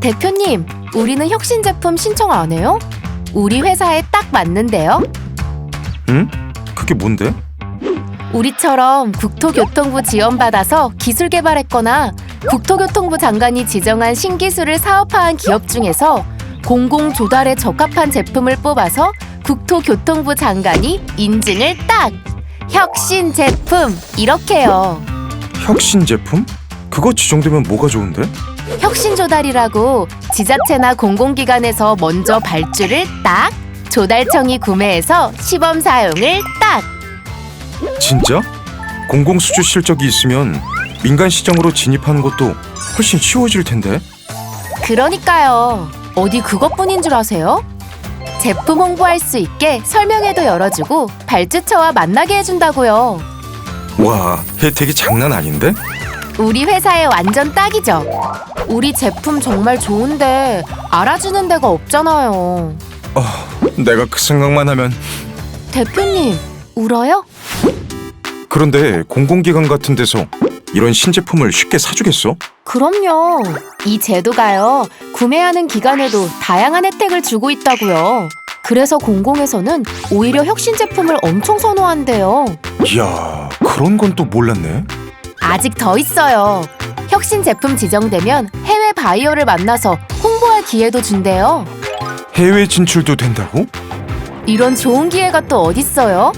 대표님, 우리는 혁신 제품 신청 안 해요? 우리 회사에 딱 맞는데요? 응? 그게 뭔데? 우리처럼 국토교통부 지원받아서 기술 개발했거나 국토교통부 장관이 지정한 신기술을 사업화한 기업 중에서 공공 조달에 적합한 제품을 뽑아서 국토교통부 장관이 인증을 딱! 혁신 제품! 이렇게요. 혁신 제품? 그거 지정되면 뭐가 좋은데? 혁신 조달이라고 지자체나 공공기관에서 먼저 발주를 딱! 조달청이 구매해서 시범 사용을 딱! 진짜? 공공수주 실적이 있으면 민간 시장으로 진입하는 것도 훨씬 쉬워질 텐데. 그러니까요. 어디 그것뿐인 줄 아세요? 제품 홍보할 수 있게 설명회도 열어주고 발주처와 만나게 해준다고요. 와, 혜택이 장난 아닌데? 우리 회사에 완전 딱이죠. 우리 제품 정말 좋은데 알아주는 데가 없잖아요. 내가 그 생각만 하면 대표님, 울어요? 그런데 공공기관 같은 데서 이런 신제품을 쉽게 사주겠어? 그럼요. 이 제도가요. 구매하는 기관에도 다양한 혜택을 주고 있다고요. 그래서 공공에서는 오히려 혁신 제품을 엄청 선호한대요. 이야, 그런 건 또 몰랐네. 아직 더 있어요. 혁신 제품 지정되면 해외 바이어를 만나서 홍보할 기회도 준대요. 해외 진출도 된다고? 이런 좋은 기회가 또 어딨어요?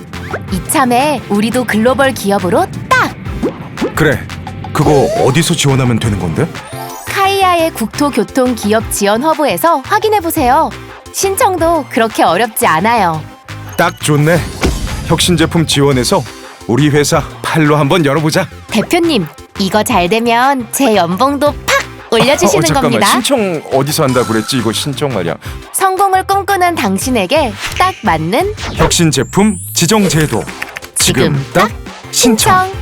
이참에 우리도 글로벌 기업으로 딱! 그래. 그거 어디서 지원하면 되는 건데? 카이아의 국토교통기업 지원 허브에서 확인해보세요. 신청도 그렇게 어렵지 않아요. 딱 좋네. 혁신 제품 지원해서 우리 회사 팔로 한번 열어보자. 대표님, 이거 잘 되면 제 연봉도 팍 올려주시는 어, 잠깐만. 겁니다. 신청 어디서 한다 그랬지? 이거 신청 말이야. 성공을 꿈꾸는 당신에게 딱 맞는 혁신 제품 지정 제도. 지금 딱 신청. 신청.